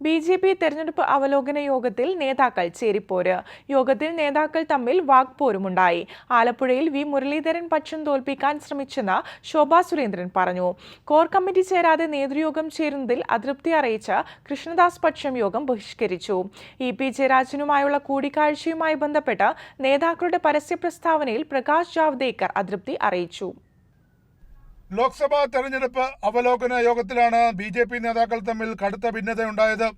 B J P തെരഞ്ഞെടുപ്പ് അവലോകന യോഗത്തിൽ നേതാക്കൾ ചേരിപ്പോര്. യോഗത്തിൽ നേതാക്കൾ തമ്മിൽ വാക്പോരുമുണ്ടായി. ആലപ്പുഴയിൽ വി മുരളീധരൻ പക്ഷം തോൽപ്പിക്കാൻ ശ്രമിച്ചെന്ന് ശോഭാ സുരേന്ദ്രൻ പറഞ്ഞു. കോർ കമ്മിറ്റി ചേരാതെ നേതൃയോഗം ചേരുന്നതിൽ അതൃപ്തി അറിയിച്ച കൃഷ്ണദാസ് പക്ഷം യോഗം ബഹിഷ്കരിച്ചു. ഇ പി ജയരാജനുമായുള്ള കൂടിക്കാഴ്ചയുമായി ബന്ധപ്പെട്ട് നേതാക്കളുടെ പരസ്യ പ്രസ്താവനയിൽ പ്രകാശ് ജാവ്ദേക്കർ അതൃപ്തി അറിയിച്ചു. ലോക്സഭാ തെരഞ്ഞെടുപ്പ് അവലോകന യോഗത്തിലാണ് ബി ജെ പി നേതാക്കൾ തമ്മിൽ കടുത്ത ഭിന്നതയുണ്ടായത്.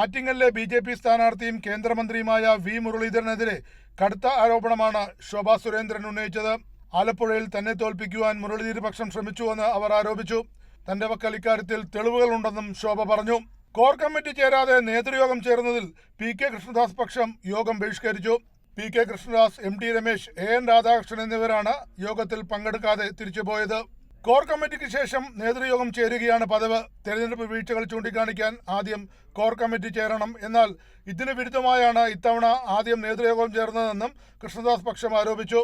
ആറ്റിങ്ങലിലെ ബി ജെ പി സ്ഥാനാർത്ഥിയും കേന്ദ്രമന്ത്രിയുമായ വി മുരളീധരനെതിരെ കടുത്ത ആരോപണമാണ് ശോഭാ സുരേന്ദ്രൻ ഉന്നയിച്ചത്. ആലപ്പുഴയിൽ തന്നെ തോൽപ്പിക്കുവാൻ മുരളീധര പക്ഷം ശ്രമിച്ചുവെന്ന് അവർ ആരോപിച്ചു. തന്റെ പക്കൽ ഇക്കാര്യത്തിൽ തെളിവുകളുണ്ടെന്നും ശോഭ പറഞ്ഞു. കോർ കമ്മിറ്റി ചേരാതെ നേതൃയോഗം ചേർന്നതിൽ പി കെ കൃഷ്ണദാസ് പക്ഷം യോഗം ബഹിഷ്കരിച്ചു. P K Krishnadas M T Ramesh A N Radhakrishnan എന്നിവരാണ് യോഗത്തിൽ പങ്കെടുക്കാതെ തിരിച്ചുപോയത്. കോർ കമ്മിറ്റിക്ക് ശേഷം നേതൃയോഗം ചേരുകയാണ് പതിവ്. തെരഞ്ഞെടുപ്പ് വീഴ്ചകൾ ചൂണ്ടിക്കാണിക്കാൻ ആദ്യം കോർ കമ്മിറ്റി ചേരണം. എന്നാൽ ഇതിന് വിരുദ്ധമായാണ് ഇത്തവണ ആദ്യം നേതൃയോഗം ചേർന്നതെന്നും കൃഷ്ണദാസ് പക്ഷം ആരോപിച്ചു.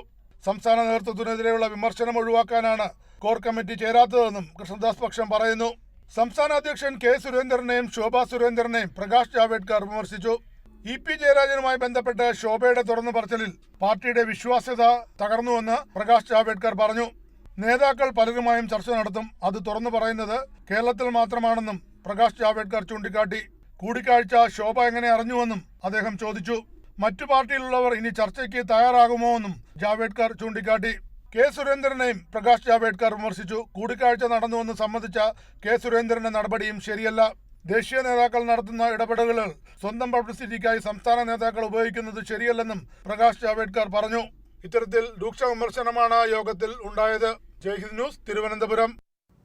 സംസ്ഥാന നേതൃത്വത്തിനെതിരെയുള്ള വിമർശനം ഒഴിവാക്കാനാണ് കോർ കമ്മിറ്റി ചേരാത്തതെന്നും കൃഷ്ണദാസ് പക്ഷം പറയുന്നു. സംസ്ഥാന അധ്യക്ഷൻ കെ സുരേന്ദ്രനെയും ശോഭാ സുരേന്ദ്രനെയും പ്രകാശ് ജാവേദ്കർ വിമർശിച്ചു. ഇ പി ജയരാജനുമായി ബന്ധപ്പെട്ട് ശോഭയുടെ തുറന്നു പറച്ചിലിൽ പാർട്ടിയുടെ വിശ്വാസ്യത തകർന്നുവെന്ന് പ്രകാശ് ജാവേദ്കർ പറഞ്ഞു. നേതാക്കൾ പലരുമായും ചർച്ച നടത്തും. അത് തുറന്നു പറയുന്നത് കേരളത്തിൽ മാത്രമാണെന്നും പ്രകാശ് ജാവ്ദേക്കർ ചൂണ്ടിക്കാട്ടി. കൂടിക്കാഴ്ച ശോഭ എങ്ങനെ അറിഞ്ഞുവെന്നും അദ്ദേഹം ചോദിച്ചു. മറ്റു പാർട്ടിയിലുള്ളവർ ഇനി ചർച്ചയ്ക്ക് തയ്യാറാകുമോ എന്നും ജാവേദ്കർ ചൂണ്ടിക്കാട്ടി. കെ സുരേന്ദ്രനെയും പ്രകാശ് ജാവേദ്കർ വിമർശിച്ചു. കൂടിക്കാഴ്ച നടന്നുവെന്ന് സംബന്ധിച്ച കെ സുരേന്ദ്രന്റെ നടപടിയും ശരിയല്ല. ദേശീയ നേതാക്കൾ നടത്തുന്ന ഇടപെടലുകൾ സ്വന്തം പബ്ലിസിറ്റിക്കായി സംസ്ഥാന നേതാക്കൾ ഉപയോഗിക്കുന്നത് ശരിയല്ലെന്നും പ്രകാശ് ജാവേദ്കർ പറഞ്ഞു. ഇത്തരത്തിൽ രൂക്ഷ വിമർശനമാണ് യോഗത്തിൽ ഉണ്ടായത്. ജയ്ഹിന്ദ് ന്യൂസ് തിരുവനന്തപുരം.